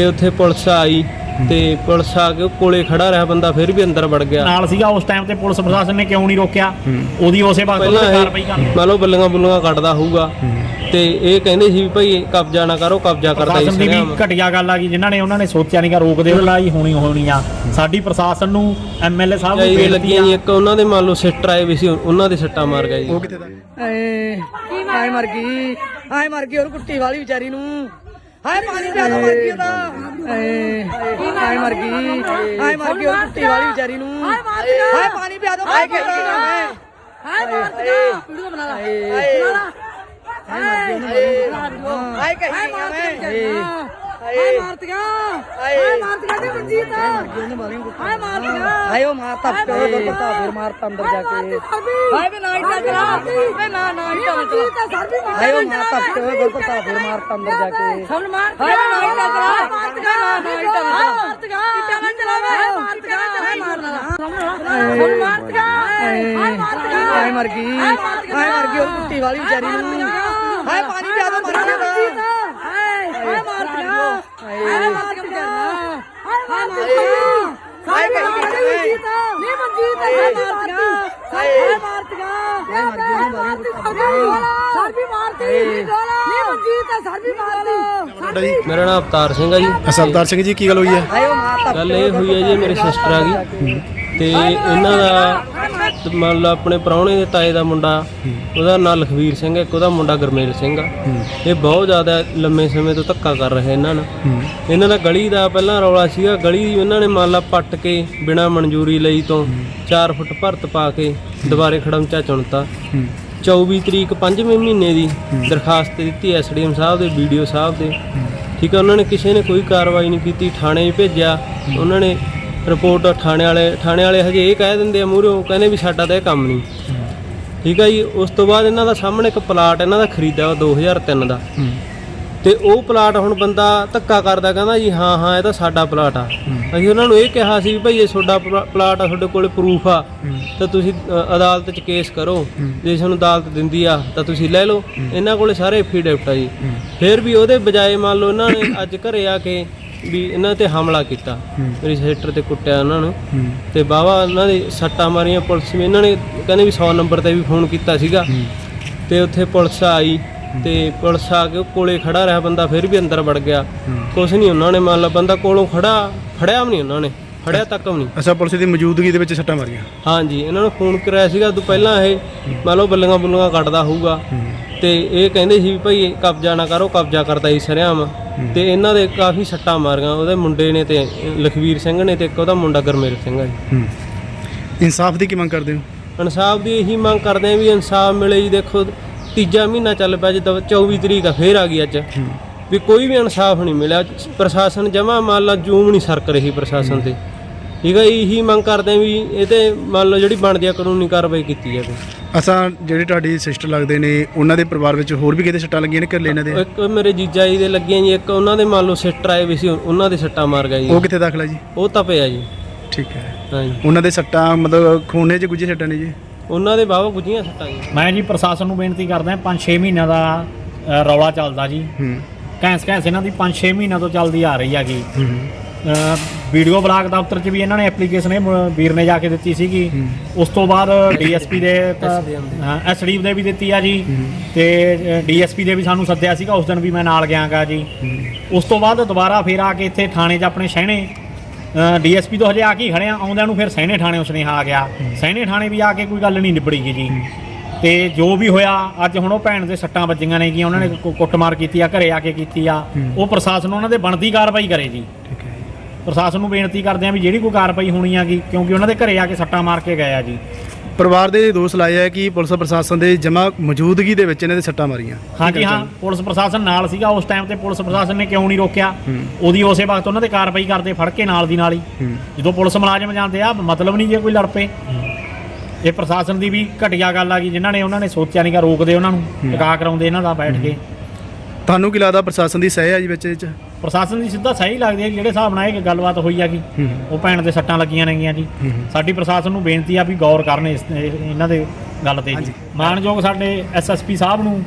ਤੇ ਉੱਥੇ ਪੁਲਿਸ ਆਈ ਤੇ ਪੁਲਿਸ ਆ ਕੇ ਉਹ ਕੋਲੇ ਖੜਾ ਰਿਹਾ ਬੰਦਾ ਫਿਰ ਵੀ ਅੰਦਰ ਵੜ ਗਿਆ। ਨਾਲ ਸੀਗਾ ਉਸ ਟਾਈਮ ਤੇ ਪੁਲਿਸ ਪ੍ਰਸ਼ਾਸਨ ਨੇ ਕਿਉਂ ਨਹੀਂ ਰੋਕਿਆ? ਉਹਦੀ ਉਸੇ ਵਕਤ ਉਹਦੇ ਕਾਰਵਾਈ ਕਰਨੀ। ਮੰਨ ਲਓ ਬੱਲੀਆਂ ਬੁੱਲੀਆਂ ਕੱਢਦਾ ਹੋਊਗਾ। ਤੇ ਇਹ ਕਹਿੰਦੇ ਸੀ ਵੀ ਭਾਈ ਕਬਜ਼ਾ ਨਾ ਕਰੋ ਕਬਜ਼ਾ ਕਰਦਾ ਇਸ ਵੀ ਘਟੀਆ ਗੱਲ ਆ ਗਈ ਜਿਨ੍ਹਾਂ ਨੇ ਉਹਨਾਂ ਨੇ ਸੋਚਿਆ ਨਹੀਂਗਾ ਰੋਕਦੇ ਉਹ ਲਾਈ ਹੋਣੀ ਹੋਣੀ ਆ ਸਾਡੀ ਪ੍ਰਸ਼ਾਸਨ ਨੂੰ ਐਮਐਲਏ ਸਾਹਿਬ ਨੂੰ ਬੇਨਤੀ ਲੱਗੀਆਂ ਇੱਕ ਉਹਨਾਂ ਦੇ ਮੰਨ ਲਓ ਸਿਸਟਰ ਆਏ ਵੀ ਸੀ ਉਹਨਾਂ ਦੇ ਸੱਟਾਂ ਮਾਰ ਗਿਆ ਜੀ। ਉਹ ਕਿੱਥੇ ਦਾ? ਆਏ ਹਾਏ ਮਰ ਗਈ ਹਾਏ ਮਰ ਗਈ ਉਹ ਕੁੱਟੀ ਵਾਲੀ ਵਿਚਾਰੀ ਨੂੰ। ਹਾਏ ਪਾਣੀ ਪਿਆ ਦੋ ਮਰ ਗਈ ਉਹਦਾ। ਹਾਏ ਹਾਏ ਮਰ ਗਈ। ਹਾਏ ਮਰ ਗਈ ਉਹ ਕੁੱਟੀ ਵਾਲੀ ਵਿਚਾਰੀ ਨੂੰ। ਹਾਏ ਪਾਣੀ ਪਿਆ ਦੋ ਹਾਏ ਕਹਿ ਗਈ ਹਾਏ ਮਾਰ ਦੇ ਵੀਡੀਓ ਬਣਾ ਲਾ। ਹਾਏ। ਹਾਏ। ਮਰ ਗਈ ਹਾਏ। ਕਹਿ ਮੈਂ। ਹਾਏ ਮਾਰਤੀਆਂ ਹਾਏ ਮਾਰਤੀਆਂ ਤੇ ਮਨਜੀਤ ਹਾਏ ਮਾਰਤੀਆਂ ਹਾਏ ਉਹ ਮਾਰਤਾ ਪਿਓ ਦਾ ਫਿਰ ਮਾਰਤਾ ਅੰਦਰ ਜਾ ਕੇ ਹਾਏ ਵੇ ਨਾ ਇੱਟਾਂ ਚਲਾ ਵੇ ਨਾ ਨਾ ਇੱਟਾਂ ਚਲਾ ਹਾਏ ਉਹ ਮਾਰਤਾ ਪਿਓ ਦਾ ਫਿਰ ਮਾਰਤਾ ਅੰਦਰ ਜਾ ਕੇ ਸਭ ਮਾਰ ਹਾਏ ਨਾ ਇੱਟਾਂ ਚਲਾ ਮਾਰਤੀਆਂ ਨਾ ਨਾ ਇੱਟਾਂ ਮਾਰਤੀਆਂ ਇੱਟਾਂ ਨਾ ਚਲਾ ਵੇ ਮਾਰਤੀਆਂ ਹਾਏ ਮਾਰਨਾ ਸਭ ਮਾਰਤੀਆਂ ਹਾਏ ਮਾਰਤੀਆਂ ਹਾਏ ਮਰ ਗਈ ਹਾਏ ਮਰ ਗਈ ਉਹ ਕੁੱਟੀ ਵਾਲੀ ਵਿਚਾਰੀ ਨੂੰ ਹਾਏ ਪਾਣੀ ਪਿਆ ਦੋ ਹਾਏ। ਮਾਰਤੀਆਂ ਹਾਏ ਮਾਰਤੀਆਂ ਹਾਏ ਕਹੀ ਨਹੀਂ ਮਨਜੀਤ ਹਾਏ ਮਾਰਤੀਆਂ ਹਾਏ। ਮਾਰਤੀਆਂ। ਹਾਏ ਮਾਰਤੀਆਂ ਸਰ ਵੀ ਮਾਰਤੀ। ਨਹੀਂ ਮਨਜੀਤ ਸਰ ਵੀ ਮਾਰਤੀ। ਮੇਰਾ ਨਾਮ ਅਵਤਾਰ ਸਿੰਘ ਆ ਜੀ। ਅਸਲਦਾਰ ਸਿੰਘ ਜੀ ਕੀ ਗੱਲ ਹੋਈ ਹੈ? ਗੱਲ ਇਹ ਹੋਈ ਹੈ ਜੀ ਮੇਰੀ ਸਿਸਟਰ ਆ ਗਈ। ਤੇ ਇਹਨਾਂ ਦਾ ਤੇ ਮੰਨ ਲਓ ਆਪਣੇ ਪ੍ਰਾਹੁਣੇ ਦੇ ਤਾਏ ਦਾ ਮੁੰਡਾ ਉਹਦਾ ਨਾਂ ਲਖਵੀਰ ਸਿੰਘ ਹੈ ਇੱਕ ਉਹਦਾ ਮੁੰਡਾ ਗਰਮੇਲ ਸਿੰਘ ਆ। ਇਹ ਬਹੁਤ ਜ਼ਿਆਦਾ ਲੰਮੇ ਸਮੇਂ ਤੋਂ ਧੱਕਾ ਕਰ ਰਹੇ ਇਹਨਾਂ ਨਾਲ। ਇਹਨਾਂ ਦਾ ਗਲੀ ਦਾ ਪਹਿਲਾਂ ਰੌਲਾ ਸੀਗਾ ਗਲੀ ਇਹਨਾਂ ਨੇ ਮੰਨ ਲਾ ਪੱਟ ਕੇ ਬਿਨਾ ਮਨਜ਼ੂਰੀ ਲਈ ਤੋਂ 4 ਫੁੱਟ ਭਰਤ ਪਾ ਕੇ ਦੁਬਾਰੇ ਖੜਮਚਾ ਚੁਣਤਾ। 24 ਤਰੀਕ 5ਵੇਂ ਮਹੀਨੇ ਦੀ ਦਰਖਾਸਤ ਦਿੱਤੀ ਐਸਡੀਐਮ ਸਾਹਿਬ ਦੇ ਵੀਡੀਓ ਸਾਹਿਬ ਦੇ। ਠੀਕ ਹੈ ਉਹਨਾਂ ਨੇ ਕਿਸੇ ਨੇ ਕੋਈ ਕਾਰਵਾਈ ਨਹੀਂ ਕੀਤੀ ਥਾਣੇ ਭੇਜਿਆ। ਉਹਨਾਂ ਨੇ ਰਿਪੋਰਟ ਥਾਣੇ ਵਾਲੇ ਥਾਣੇ ਵਾਲੇ ਹਜੇ ਇਹ ਕਹਿ ਦਿੰਦੇ ਆ ਮੂਹਰੋਂ ਕਹਿੰਦੇ ਵੀ ਸਾਡਾ ਤਾਂ ਇਹ ਕੰਮ ਨਹੀਂ। ਠੀਕ ਹੈ ਜੀ ਉਸ ਤੋਂ ਬਾਅਦ ਇਹਨਾਂ ਦਾ ਸਾਹਮਣੇ ਇੱਕ ਪਲਾਟ ਇਹਨਾਂ ਦਾ ਖਰੀਦਿਆ ਉਹ 2003 ਦਾ। ਤੇ ਉਹ ਪਲਾਟ ਹੁਣ ਬੰਦਾ ਧੱਕਾ ਕਰਦਾ ਕਹਿੰਦਾ ਜੀ ਹਾਂ ਹਾਂ ਇਹ ਤਾਂ ਸਾਡਾ ਪਲਾਟ ਆ। ਅਸੀਂ ਉਹਨਾਂ ਨੂੰ ਇਹ ਕਿਹਾ ਸੀ ਵੀ ਭਾਈ ਇਹ ਤੁਹਾਡਾ ਪਲਾ- ਪਲਾਟ ਆ ਤੁਹਾਡੇ ਕੋਲੇ ਪ੍ਰੂਫ ਆ। ਤਾਂ ਤੁਸੀਂ ਅਦਾਲਤ 'ਚ ਕੇਸ ਕਰੋ। ਜੇ ਤੁਹਾਨੂੰ ਅਦਾਲਤ ਦਿੰਦੀ ਆ ਤਾਂ ਤੁਸੀਂ ਲੈ ਲਓ। ਇਹਨਾਂ ਕੋਲੇ ਸਾਰੇ ਐਫੀਡੇਵਿਟ ਆ ਜੀ। ਫਿਰ ਵੀ ਉਹਦੇ ਬਜਾਏ ਮੰਨ ਲਓ ਇਹਨਾਂ ਨੇ ਅੱਜ ਘਰੇ ਆ ਕੇ ਵੀ ਇਹਨਾਂ ਤੇ ਹਮਲਾ ਕੀਤਾ। ਮੇਰੀ ਸਿਸਟਰ ਤੇ ਕੁੱਟਿਆ ਉਹਨਾਂ ਨੂੰ। ਤੇ ਬਾਵਾ ਇਹਨਾਂ ਦੇ ਸੱਟਾਂ ਮਾਰੀਆਂ ਪੁਲਿਸ ਵੀ ਇਹਨਾਂ ਨੇ ਕਹਿੰਦੇ ਵੀ 100 ਨੰਬਰ ਤੇ ਵੀ ਫੋਨ ਕੀਤਾ ਸੀਗਾ। ਤੇ ਉੱਥੇ ਪੁਲਿਸ ਆਈ। ਤੇ ਪੁਲਿਸ ਆ ਕੇ ਕੋਲੇ ਖੜਾ ਰਿਹਾ ਬੰਦਾ ਫਿਰ ਵੀ ਅੰਦਰ ਵੜ ਗਿਆ। ਕੁਛ ਨਹੀਂ ਉਹਨਾਂ ਨੇ ਮੰਨ ਲਾ ਬੰਦਾ ਕੋਲੋਂ ਖੜਾ ਫੜਿਆ ਵੀ ਨਹੀਂ ਉਹਨਾਂ ਨੇ। ਫੜਿਆ ਤੱਕ ਵੀ ਨਹੀਂ। ਅਸਾ ਪੁਲਿਸ ਦੀ ਮੌਜੂਦਗੀ ਦੇ ਵਿੱਚ ਸੱਟਾਂ ਮਾਰੀਆਂ। ਹਾਂਜੀ ਇਹਨਾਂ ਨੂੰ ਫੋਨ ਕਰਾਇਆ ਸੀਗਾ। ਉਦੋਂ ਪਹਿਲਾਂ ਇਹ ਮੰਨ ਲਓ ਬੱਲੀਆਂ ਬੁੱਲੀਆਂ ਕੱਢਦਾ ਹੋਊਗਾ। ਤੇ ਇਹ ਕਹਿੰਦੇ ਸੀ ਵੀ ਭਾਈ ਕਬਜ਼ਾ ਨਾ ਕਰੋ ਕਬਜ਼ਾ ਕਰਦਾ ਸੀ ਸਰਿਆਮ। ਤੇ ਇਹਨਾਂ ਦੇ ਕਾਫੀ ਸੱਟਾਂ ਮਾਰੀਆਂ। ਉਹਦੇ ਮੁੰਡੇ ਨੇ ਤੇ ਲਖਵੀਰ ਸਿੰਘ ਨੇ ਤੇ ਇੱਕ ਉਹਦਾ ਮੁੰਡਾ ਗਰਮੇਲ ਸਿੰਘ ਆ ਜੀ। ਇਨਸਾਫ ਦੀ ਕੀ ਮੰਗ ਕਰਦੇ ਹੋ? ਇਨਸਾਫ ਦੀ ਇਹੀ ਮੰਗ ਕਰਦੇ ਆ ਵੀ ਇਨਸਾਫ ਮਿਲੇ ਜੀ। ਦੇਖੋ ਤੀਜਾ ਮਹੀਨਾ ਚੱਲ ਪਿਆ ਜਿੱਦਾਂ 24 ਤਰੀਕ ਆ ਫੇਰ ਆ ਗਈ ਅੱਜ। ਵੀ ਕੋਈ ਵੀ ਇਨਸਾਫ ਨਹੀਂ ਮਿਲਿਆ। ਪ੍ਰਸ਼ਾਸਨ ਜਮਾ ਮੰਨ ਲਾ ਜੂਮ ਨਹੀਂ ਸਰਕ ਰਹੀ ਪ੍ਰਸ਼ਾਸਨ ਤੇ। ਠੀਕ ਹੈ ਇਹੀ ਮੰਗ ਕਰਦੇ ਆ ਵੀ ਇਹ ਤੇ ਮੰਨ ਲਓ ਜਿਹੜੀ ਬਣਦੀ ਆ ਕਾਨੂੰਨੀ ਕਾਰਵਾਈ ਕੀਤੀ ਜਾਵੇ। ਅਸਾਂ ਜਿਹੜੇ ਤੁਹਾਡੀ ਸਿਸਟਰ ਲੱਗਦੇ ਨੇ ਉਹਨਾਂ ਦੇ ਪਰਿਵਾਰ ਵਿੱਚ ਹੋਰ ਵੀ ਕਿਤੇ ਸੱਟਾਂ ਲੱਗੀਆਂ ਨੇ ਘਰਲੇ ਇਹਨਾਂ ਦੇ? ਇੱਕ ਮੇਰੇ ਜੀਜਾ ਜੀ ਦੇ ਲੱਗੀਆਂ ਜੀ ਇੱਕ ਉਹਨਾਂ ਦੇ ਮੰਨ ਲਓ ਸਿਸਟਰ ਆਏ ਵੀ ਸੀ ਉਹਨਾਂ ਦੇ ਸੱਟਾਂ ਮਾਰ ਗਿਆ ਜੀ। ਉਹ ਕਿੱਥੇ ਦਾਖਲਾ ਜੀ? ਉਹ ਤਾਂ ਪਿਆ ਜੀ। ਠੀਕ ਹੈ। ਹਾਂਜੀ। ਉਹਨਾਂ ਦੇ ਸੱਟਾਂ ਮਤਲਬ ਖੂਨੇ 'ਚ ਗੁੱਜੇ ਸੱਟਾਂ ਨੇ ਜੀ? ਉਹਨਾਂ ਦੇ ਬਾਵਾ ਗੁੱਜੀਆਂ ਸੱਟਾਂ ਜੀ। ਮੈਂ ਜੀ ਪ੍ਰਸ਼ਾਸਨ ਨੂੰ ਬੇਨਤੀ ਕਰਦਾ 5-6 ਮਹੀਨਿਆਂ ਦਾ ਅ, ਰੌਲਾ ਚੱਲਦਾ ਜੀ। ਹੂੰ। ਕੈਂਸ ਕੈਂਸ ਇਹਨਾਂ ਦੀ 5-6 ਮਹੀਨਿਆਂ ਤੋਂ ਚੱਲਦੀ ਆ ਰਹੀ ਹੈਗੀ। ਹੂੰ। ਵੀਡੀਓ ਬਲਾਕ ਦਫ਼ਤਰ 'ਚ ਵੀ ਇਹਨਾਂ ਨੇ ਐਪਲੀਕੇਸ਼ਨ ਇਹ ਮ- ਵੀਰ ਨੇ ਜਾ ਕੇ ਦਿੱਤੀ ਸੀਗੀ। ਉਸ ਤੋਂ ਬਾਅਦ ਡੀਐਸਪੀ ਦੇ ਐਸਡੀ ਦੇ। ਵੀ ਦਿੱਤੀ ਆ ਜੀ। ਤੇ ਡੀਐਸਪੀ ਦੇ ਵੀ ਸਾਨੂੰ ਸੱਦਿਆ ਸੀਗਾ ਉਸ ਦਿਨ ਵੀ ਮੈਂ ਨਾਲ ਗਿਆਗਾ ਜੀ। ਉਸ ਤੋਂ ਬਾਅਦ ਦੁਬਾਰਾ ਫੇਰ ਆ ਕੇ ਇੱਥੇ ਥਾਣੇ 'ਚ ਆਪਣੇ ਸਹਿਣੇ ਡੀਐਸਪੀ ਤੋਂ ਹਜੇ ਆ ਕੇ ਹੀ ਖੜੇ ਆ ਆਉਂਦਿਆਂ ਨੂੰ ਫਿਰ ਸਹਿਣੇ ਥਾਣੇ ਉਸਨੇ ਆ ਗਿਆ। ਸਹਿਣੇ ਥਾਣੇ ਵੀ ਆ ਕੇ ਕੋਈ ਗੱਲ ਨਹੀਂ ਨਿਬੜੀ ਗੀ ਜੀ। ਤੇ ਜੋ ਵੀ ਹੋਇਆ ਅੱਜ ਹੁਣ ਉਹ ਭੈਣ ਦੇ ਸੱਟਾਂ ਵੱਜੀਆਂ ਨੇ ਕਿ ਉਹਨਾਂ ਨੇ ਕੁ- ਕੁੱਟਮਾਰ ਕੀਤੀ ਆ ਘਰੇ ਆ ਕੇ ਕੀਤੀ ਆ। ਉਹ ਪ੍ਰਸ਼ਾਸਨ ਉਹਨਾਂ ਦੇ ਬਣਦੀ ਕਾਰਵਾਈ ਕਰੇ ਜੀ। ਠੀਕ ਹੈ। ਪ੍ਰਸ਼ਾਸਨ ਨੂੰ ਬੇਨਤੀ ਕਰਦੇ ਆ ਵੀ ਜਿਹੜੀ ਕੋਈ ਕਾਰਵਾਈ ਹੋਣੀ ਆਗੀ ਕਿਉਂਕਿ ਉਹਨਾਂ ਦੇ ਘਰੇ ਆ ਕੇ ਸੱਟਾਂ ਮਾਰ ਕੇ ਗਏ ਆ ਜੀ। ਪਰਿਵਾਰ ਦੇ ਦੋਸ਼ ਲਾਏ ਹੈ ਕਿ ਪੁਲਿਸ ਪ੍ਰਸ਼ਾਸਨ ਦੇ ਜਮਾ ਮੌਜੂਦਗੀ ਦੇ ਵਿੱਚ ਇਹਨਾਂ ਦੇ ਸੱਟਾਂ ਮਾਰੀਆਂ। ਹਾਂਜੀ ਹਾਂ ਪੁਲਿਸ ਪ੍ਰਸ਼ਾਸਨ ਨਾਲ ਸੀਗਾ ਉਸ ਟਾਈਮ ਤੇ ਪੁਲਿਸ ਪ੍ਰਸ਼ਾਸਨ ਨੇ ਕਿਉਂ ਨਹੀਂ ਰੋਕਿਆ? ਉਹਦੀ ਉਸੇ ਵਕਤ ਉਹਨਾਂ ਤੇ ਕਾਰਵਾਈ ਕਰਦੇ ਫੜ ਕੇ ਨਾਲ ਦੀ ਨਾਲ ਹੀ। ਹੂੰ। ਜਦੋਂ ਪੁਲਿਸ ਮੁਲਾਜ਼ਮ ਜਾਂਦੇ ਆ ਮਤਲਬ ਨਹੀਂ ਜੇ ਕੋਈ ਲੜ ਪਏ। ਇਹ ਪ੍ਰਸ਼ਾਸਨ ਦੀ ਵੀ ਘਟੀਆ ਗੱਲ ਆ ਗਈ ਜਿਨ੍ਹਾਂ ਨੇ ਉਹਨਾਂ ਨੇ ਸੋਚਿਆ ਨਹੀਂਗਾ ਰੋਕਦੇ ਉਹਨਾਂ ਨੂੰ ਟਿਕਾ ਕਰਾਉਂਦੇ ਇਹਨਾਂ ਦਾ ਬੈਠ ਕੇ। ਤੁਹਾਨੂੰ ਕੀ ਲੱਗਦਾ ਪ੍ਰਸ਼ਾਸਨ ਦੀ ਸਹਿ ਹੈ ਜੀ ਵਿੱਚ ਇਹ 'ਚ? ਪ੍ਰਸ਼ਾਸਨ ਦੀ ਸਿੱਧਾ ਸਹੀ ਲੱਗਦੀ ਹੈ ਜਿਹੜੇ ਹਿਸਾਬ ਨਾਲ ਇਹ ਗੱਲਬਾਤ ਹੋਈ ਹੈਗੀ ਉਹ ਭੈਣ ਦੇ ਸੱਟਾਂ ਲੱਗੀਆਂ ਨੇਗੀਆਂ ਜੀ। ਸਾਡੀ ਪ੍ਰਸ਼ਾਸਨ ਨੂੰ ਬੇਨਤੀ ਆ ਵੀ ਗੌਰ ਕਰਨ ਇਸ ਇਹ- ਇਹਨਾਂ ਦੇ ਗੱਲ ਤੇ ਜੀ। ਮਾਨਯੋਗ ਸਾਡੇ ਐਸਐਸਪੀ ਸਾਹਿਬ ਨੂੰ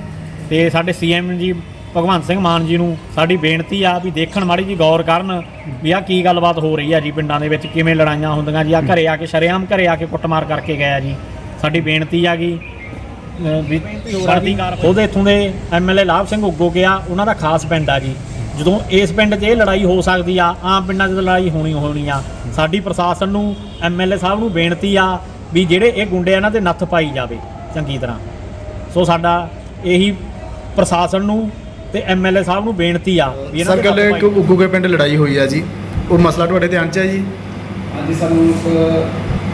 ਤੇ ਸਾਡੇ ਸੀਐਮ ਜੀ ਭਗਵੰਤ ਸਿੰਘ ਮਾਨ ਜੀ ਨੂੰ ਸਾਡੀ ਬੇਨਤੀ ਆ ਵੀ ਦੇਖਣ ਮਾੜੀ ਜੀ ਗੌਰ ਕਰਨ ਵੀ ਆ ਕੀ ਗੱਲਬਾਤ ਹੋ ਰਹੀ ਆ ਜੀ ਪਿੰਡਾਂ ਦੇ ਵਿੱਚ ਕਿਵੇਂ ਲੜਾਈਆਂ ਹੁੰਦੀਆਂ ਜੀ। ਆ ਘਰੇ ਆ ਕੇ ਸ਼ਰੇਆਮ ਘਰੇ ਆ ਕੇ ਕੁੱਟਮਾਰ ਕਰਕੇ ਗਿਆ ਜੀ। ਸਾਡੀ ਬੇਨਤੀ ਆ ਗਈ ਵੀ ਸਾਡੀ ਉਹਦੇ ਇੱਥੋਂ ਦੇ ਐਮਐਲਏ ਲਾਭ ਸਿੰਘ ਉੱਗੋ ਗਿਆ ਉਹਨਾਂ ਦਾ ਖਾਸ ਪਿੰਡ ਆ ਜੀ। ਜਦੋਂ ਇਸ ਪਿੰਡ 'ਚ ਇਹ ਲੜਾਈ ਹੋ ਸਕਦੀ ਆ ਆਮ ਪਿੰਡਾਂ 'ਚ ਤਾਂ ਲੜਾਈ ਹੋਣੀ ਹੋਣੀ ਆ। ਸਾਡੀ ਪ੍ਰਸ਼ਾਸਨ ਨੂੰ ਐਮਐਲਏ ਸਾਹਿਬ ਨੂੰ ਬੇਨਤੀ ਆ ਵੀ ਜਿਹੜੇ ਇਹ ਗੁੰਡੇ ਆ ਇਹਨਾਂ ਤੇ ਨੱਥ ਪਾਈ ਜਾਵੇ ਚੰਗੀ ਤਰ੍ਹਾਂ। ਸੋ ਸਾਡਾ ਇਹੀ ਪ੍ਰਸ਼ਾਸਨ ਨੂੰ ਤੇ ਐਮਐਲਏ ਸਾਹਿਬ ਨੂੰ ਬੇਨਤੀ ਆ ਵੀ ਇਹਨਾਂ ਸਰ ਗੱਲ ਪਾਈ ਜਾਵੇ। ਉਗੂਗੇ ਪਿੰਡ ਲੜਾਈ ਹੋਈ ਆ ਜੀ। ਉਹ ਮਸਲਾ ਤੁਹਾਡੇ ਧਿਆਨ 'ਚ ਹੈ ਜੀ? ਹਾਂਜੀ ਸਾਨੂੰ ਇੱਕ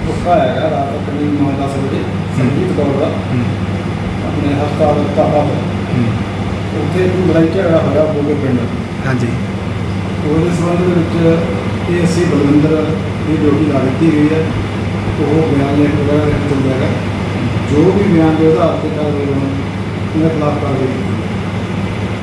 ਧੋਖਾ ਹੈਗਾ ਰਾਤ ਤਕਰੀਬਨ 9-10 ਵਜੇ ਸੰਗੀਤ ਕੌਰ ਦਾ। ਆਪਣੇ ਹਸਪਤਾਲ ਤਾਪਾ ਉੱਥੇ ਇੱਕ ਲੜਾਈ ਝਗੜਾ ਹੋਇਆ ਬੋਗੇ ਪਿੰਡ। ਹਾਂਜੀ। ਉਹਦੇ ਸੰਬੰਧ ਦੇ ਵਿੱਚ ਇਹ ਅਸੀਂ ਬਲਵਿੰਦਰ ਦੀ ਡਿਊਟੀ ਲਾ ਦਿੱਤੀ ਗਈ ਹੈ। ਉਹ ਬਿਆਨ ਲਿਖ ਵਗੈਰਾ ਲਿਖ ਦਿੰਦਾ ਹੈਗਾ ਜੋ ਵੀ ਬਿਆਨ ਦੇ ਆਧਾਰ ਤੇ ਕਾਰਵਾਈ ਹੋਣੀ, ਉਹਦੇ ਖਿਲਾਫ ਕਾਰਵਾਈ ਕੀਤੀ